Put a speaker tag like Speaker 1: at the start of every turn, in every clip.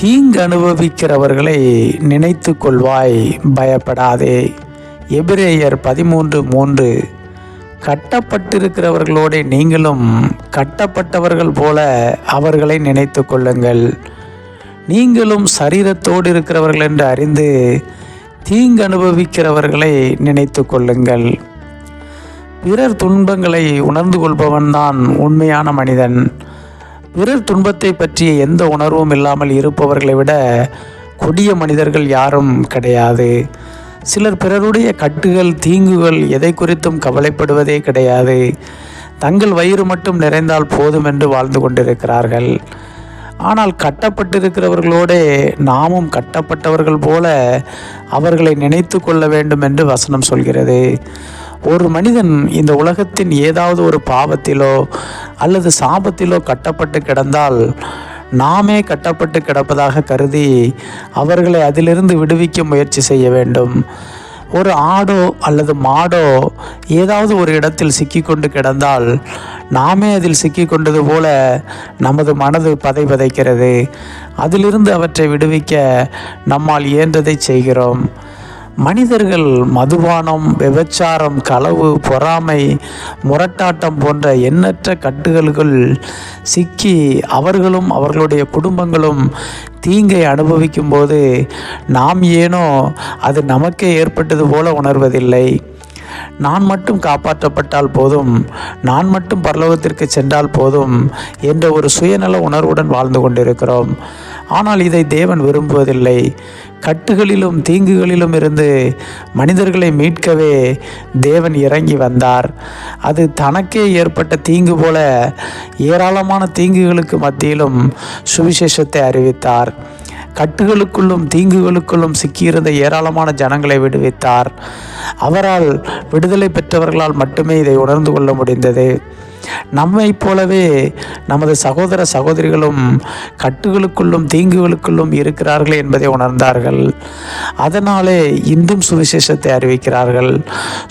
Speaker 1: தீங்கு அனுபவிக்கிறவர்களை நினைத்து கொள்வாய் பயப்படாதே. எபிரேயர் பதிமூன்று மூன்று. கட்டப்பட்டிருக்கிறவர்களோடு நீங்களும் கட்டப்பட்டவர்கள் போல அவர்களை நினைத்து கொள்ளுங்கள் நீங்களும் சரீரத்தோடு இருக்கிறவர்கள் என்று அறிந்து தீங்கு அனுபவிக்கிறவர்களை நினைத்து கொள்ளுங்கள் பிறர் துன்பங்களை உணர்ந்து கொள்பவன்தான் உண்மையான மனிதன். பிறர் துன்பத்தை பற்றிய எந்த உணர்வும் இல்லாமல் இருப்பவர்களை விட கொடிய மனிதர்கள் யாரும் கிடையாது. சிலர் பிறருடைய கட்டுகள் தீங்குகள் எதை குறித்தும் கவலைப்படுவதே கிடையாது. தங்கள் வயிறு மட்டும் நிறைந்தால் போதும் என்று வாழ்ந்து கொண்டிருக்கிறார்கள். ஆனால் கட்டப்பட்டிருக்கிறவர்களோடே நாமும் கட்டப்பட்டவர்கள் போல அவர்களை நினைத்து கொள்ள வேண்டும் என்று வசனம் சொல்கிறது. ஒரு மனிதன் இந்த உலகத்தின் ஏதாவது ஒரு பாவத்திலோ அல்லது சாபத்திலோ கட்டப்பட்டு கிடந்தால் நாமே கட்டப்பட்டு கிடப்பதாக கருதி அவர்களை அதிலிருந்து விடுவிக்க முயற்சி செய்ய வேண்டும். ஒரு ஆடோ அல்லது மாடோ ஏதாவது ஒரு இடத்தில் சிக்கிக்கொண்டு கிடந்தால் நாமே அதில் சிக்கிக்கொண்டது போல நமது மனது பதை பதைக்கிறது. அதிலிருந்து அவற்றை விடுவிக்க நம்மால் இயன்றதை செய்கிறோம். மனிதர்கள் மதுபானம் விபச்சாரம் களவு பொறாமை முரட்டாட்டம் போன்ற எண்ணற்ற கட்டுகளுக்குள் சிக்கி அவர்களும் அவர்களுடைய குடும்பங்களும் தீங்கை அனுபவிக்கும் போது நாம் ஏனோ அது நமக்கே ஏற்பட்டது போல உணர்வதில்லை. நான் மட்டும் காப்பாற்றப்பட்டால் போதும் நான் மட்டும் பரலோகத்திற்கு சென்றால் போதும் என்ற ஒரு சுயநல உணர்வுடன் வாழ்ந்து கொண்டிருக்கிறோம். ஆனால் இதை தேவன் விரும்புவதில்லை. கட்டுகளிலும் தீங்குகளிலும் இருந்து மனிதர்களை மீட்கவே தேவன் இறங்கி வந்தார். அது தனக்கே ஏற்பட்ட தீங்கு போல ஏராளமான தீங்குகளுக்கு மத்தியிலும் சுவிசேஷத்தை அறிவித்தார். கட்டுகளுக்குள்ளும் தீங்குகளுக்குள்ளும் சிக்கியிருந்த ஏராளமான ஜனங்களை விடுவித்தார். அவரால் விடுதலை பெற்றவர்களால் மட்டுமே இதை உணர்ந்து கொள்ள முடிந்தது. நம்மை போலவே நமது சகோதர சகோதரிகளும் கட்டுகளுக்குள்ளும் தீங்குகளுக்குள்ளும் இருக்கிறார்கள் என்பதை உணர்ந்தார்கள். அதனாலே இன்றும் சுவிசேஷத்தை அறிவிக்கிறார்கள்.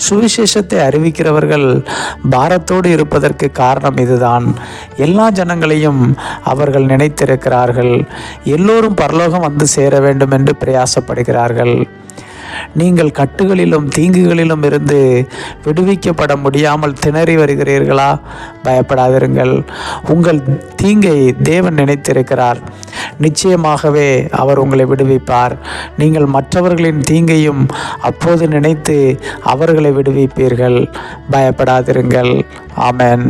Speaker 1: சுவிசேஷத்தை அறிவிக்கிறவர்கள் பாரத்தோடு இருப்பதற்கு காரணம் இதுதான். எல்லா ஜனங்களையும் அவர்கள் நினைத்திருக்கிறார்கள். எல்லோரும் பரலோகம் வந்து சேர வேண்டும் என்று பிரயாசப்படுகிறார்கள். நீங்கள் கட்டுகளிலும் தீங்குகளிலும் இருந்து விடுவிக்கப்பட முடியாமல் திணறி வருகிறீர்களா? பயப்படாதிருங்கள். உங்கள் தீங்கை தேவன் நினைத்திருக்கிறார். நிச்சயமாகவே அவர் உங்களை விடுவிப்பார். நீங்கள் மற்றவர்களின் தீங்கையும் அப்போது நினைத்து அவர்களை விடுவிப்பீர்கள். பயப்படாதிருங்கள். ஆமேன்.